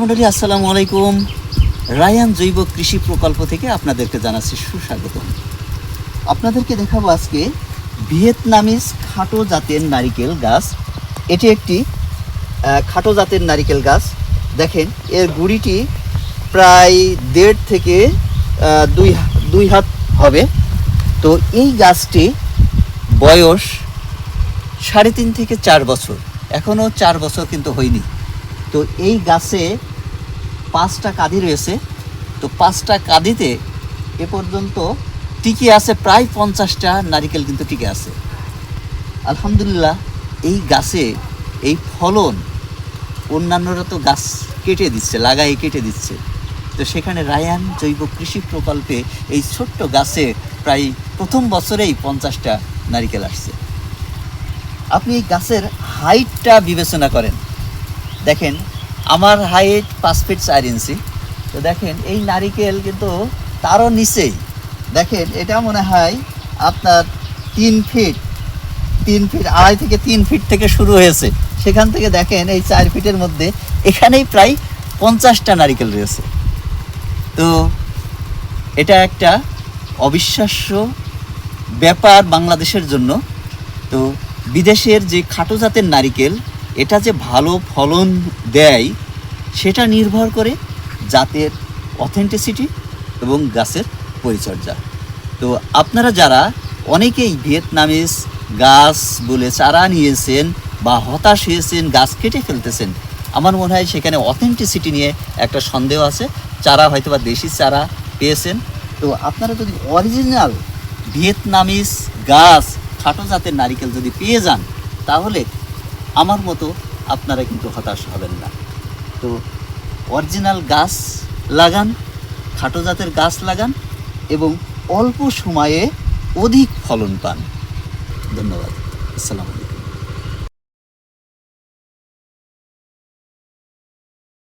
মন্ডলী, আসসালামু আলাইকুম। রায়ান জৈব কৃষি প্রকল্প থেকে আপনাদেরকে জানাচ্ছি সুস্বাগতম আপনাদেরকে দেখাবো আজকে ভিয়েতনামিজ খাটো জাতের নারিকেল গাছ। এটি একটি খাটো জাতের নারিকেল গাছ। দেখেন, এর গুড়িটি প্রায় দেড় থেকে দুই দুই হাত হবে। তো এই গাছটি বয়স সাড়ে তিন থেকে চার বছর। এখনও চার বছর কিন্তু হয়নি। তো এই গাছে পাঁচটা কাঁদি রয়েছে। তো পাঁচটা কাঁদিতে এ পর্যন্ত টিকে আছে প্রায় পঞ্চাশটা নারিকেল কিন্তু টিকে আছে। আলহামদুলিল্লাহ, এই গাছে এই ফলন অন্যান্যরা তো গাছ কেটে দিচ্ছে লাগাই কেটে দিচ্ছে। তো সেখানে রায়ান জৈব কৃষি প্রকল্পে এই ছোট্ট গাছে প্রায় প্রথম বছরেই পঞ্চাশটা নারিকেল আসছে। আপনি এই গাছের হাইটটা বিবেচনা করেন। দেখেন আমার হাইট পাঁচ ফিট চার ইঞ্চি। তো দেখেন, এই নারিকেল কিন্তু তারও নিচেই। দেখেন, এটা মনে হয় আপনার তিন ফিট তিন ফিট আড়াই থেকে তিন ফিট থেকে শুরু হয়েছে। সেখান থেকে দেখেন, এই চার ফিটের মধ্যে এখানেই প্রায় পঞ্চাশটা নারিকেল রয়েছে। তো এটা একটা অবিশ্বাস্য ব্যাপার বাংলাদেশের জন্য। তো বিদেশের যে খাটো জাতের নারিকেল এটা যে ভালো ফলন দেয়, সেটা নির্ভর করে জাতের অথেন্টিসিটি এবং গাছের পরিচর্যা। তো আপনারা যারা অনেকেই ভিয়েতনামিজ গাছ বলে চারা নিয়েছেন বা হতাশ হয়েছেন, গাছ কেটে ফেলতেছেন, আমার মনে হয় সেখানে অথেন্টিসিটি নিয়ে একটা সন্দেহ আছে। চারা হয়তো বা দেশি চারা পেয়েছেন। তো আপনারা যদি অরিজিনাল ভিয়েতনামিজ গাছ, খাটো জাতের নারিকেল যদি পেয়ে যান, তাহলে আমার মতো আপনারা কিন্তু হতাশ হবেন না। তো অরিজিনাল গাছ লাগান, খাটো জাতের গাছ লাগান এবং অল্প সময়ে অধিক ফলন পান। ধন্যবাদ। আসসালামু